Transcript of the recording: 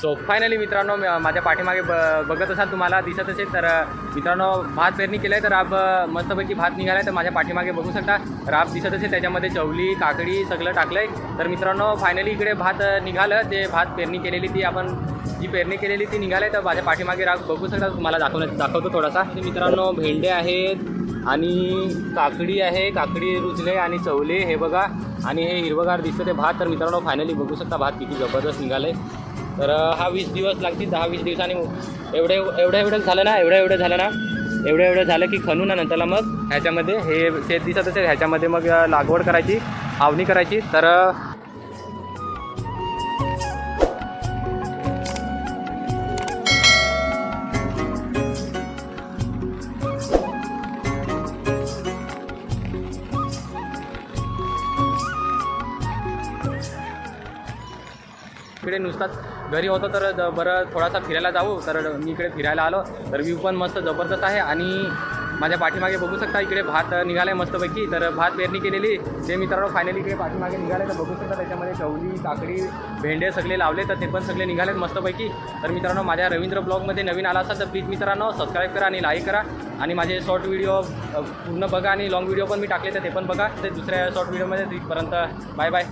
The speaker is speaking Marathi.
सो फायनली मित्रांनो माझ्या पाठीमागे ब बघत असाल तुम्हाला दिसत असेल तर मित्रांनो भात पेरणी केलं आहे तर राब मस्तपैकी भात निघाला आहे तर माझ्या पाठीमागे बघू शकता राब दिसत असेल त्याच्यामध्ये चवली काकडी सगळं टाकलं आहे तर मित्रांनो फायनली इकडे भात निघालं ते भात पेरणी केलेली ती आपण जी पेरणी केलेली ती निघाली आहे तर माझ्या पाठीमागे राग बघू शकता तुम्हाला दाखवण्यात दाखवतो थोडासा. ते मित्रांनो भेंडे आहेत आणि काकडी आहे काकडी रुचले आणि चवले हे बघा. आणि हे हिरवगार दिसतं ते भात. तर मित्रांनो फायनली बघू शकता भात किती जबरदस्त निघाले तर हा वीस दिवस लागतील दहा वीस दिवसांनी एवढे एवढं एवढं झालं ना एवढं एवढं झालं ना एवढं एवढं झालं की खणू ना नंतरला मग ह्याच्यामध्ये हे शेत दिसत असेल ह्याच्यामध्ये मग लागवड करायची आवणी करायची. तर इकडे नुसताच घरी होतो तर बरं थोडासा फिरायला जाऊ. तर मी इकडे फिरायला आलो. तर व्ह्यू पण मस्त जबरदस्त आहे. आणि माझ्या पाठीमागे बघू शकता इकडे भात निघाला आहे मस्तपैकी. तर भात पेरणी केलेली. ते मित्रांनो फायनली इकडे पाठीमागे निघाले तर बघू शकता त्याच्यामध्ये चवली काकडी भेंडे सगळे लावले तर ते पण सगळे निघालेत मस्तपैकी. तर मित्रांनो माझ्या रवींद्र ब्लॉगमध्ये नवीन आला असाल तर प्लीज मित्रांनो सबस्क्राईब करा आणि लाईक करा. आणि माझे शॉर्ट व्हिडिओ पूर्ण बघा आणि लॉंग व्हिडिओ पण मी टाकले तर ते पण बघा. ते दुसऱ्या शॉर्ट व्हिडिओमध्ये तिथपर्यंत बाय बाय